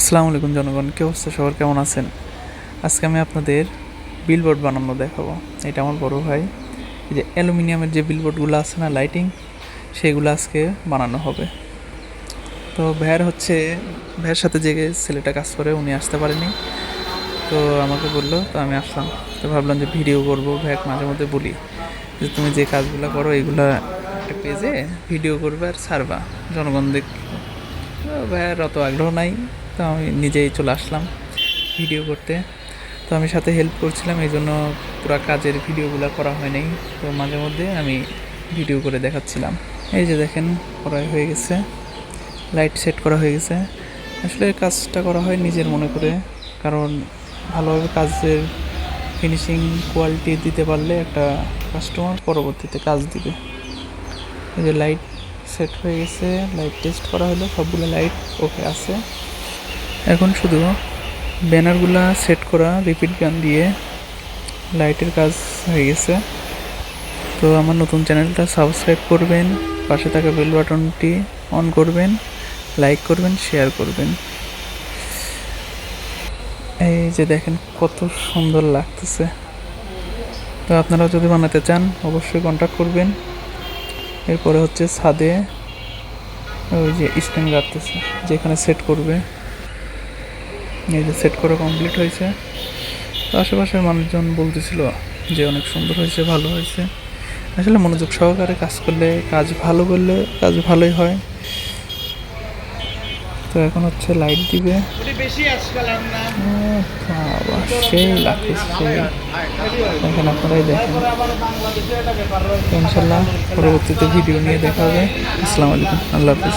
আসসালামু আলাইকুম জনগণ, কি অবস্থা? সবার কেমন আছেন? আজকে আমি আপনাদের বিলবোর্ড বানানো দেখাবো। এটা আমার বড় ভাই। এই যে অ্যালুমিনিয়ামের যে বিলবোর্ডগুলো আছে না লাইটিং সেগুলো আজকে বানানো হবে। তো ভ্যার হচ্ছে, ভাইয়ের সাথে যে ছেলেটা কাজ করে, উনি আসতে পারেনি। তো আমাকে বলল, তো আমি আসলাম। তো ভাবলাম যে ভিডিও করব, ভাইয়াকে মাঝে মধ্যে বলি যে, তুমি যে কাজগুলো করো, এগুলো একটা পেজে ভিডিও করবে আর ছাড়বা। জনগণ দেখ ভাইয়ার অত আগ্রহ নাই, তো আমি নিজেই চলে আসলাম ভিডিও করতে। তো আমি সাথে হেল্প করছিলাম এই জন্য পুরো কাজের ভিডিওগুলো করা হয়নি তো মাঝে মধ্যে আমি ভিডিও করে দেখাচ্ছিলাম। এই যে দেখেন করা হয়ে গেছে লাইট সেট করা হয়ে গেছে। আসলে কাজটা করা হয় নিজের মনে করে, কারণ ভালোভাবে কাজের ফিনিশিং কোয়ালিটি দিতে পারলে একটা কাস্টমার পরবর্তীতে কাজ দিবে। এই যে লাইট সেট হয়ে গেছে লাইট টেস্ট করা হলো, সবগুলো লাইট ওকে আছে। এখন শুধু ব্যানারগুলা সেট করা রিপিট গান দিয়ে লাইটের কাজ হয়ে গেছে। তো আমার নতুন চ্যানেলটা সাবস্ক্রাইব করবেন, পাশে থাকা বেল বাটনটি অন করবেন লাইক করবেন শেয়ার করবেন। এই যে দেখেন কত সুন্দর লাগতেছে। তো আপনারা যদি বানাতে চান, অবশ্যই কন্ট্যাক্ট করবেন। এরপরে হচ্ছে ছাদে ওই যে স্ট্যান্ড গাড়তেছে যেখানে সেট করবে। এই যে সেট করা কমপ্লিট হয়েছে। আশেপাশের মানুষজন বলতেছিল যে অনেক সুন্দর হয়েছে, ভালো হয়েছে। আসলে মনোযোগ সহকারে কাজ করলে, কাজ ভালো করলে কাজ ভালোই হয়। তো এখন হচ্ছে লাইট দিবে। সেই লাগতেছে দেখেন আপনারাই দেখেন। ইনশাল্লাহ পরবর্তীতে ভিডিও নিয়ে দেখা হবে। আসসালামু আলাইকুম, আল্লাহ হাফিজ।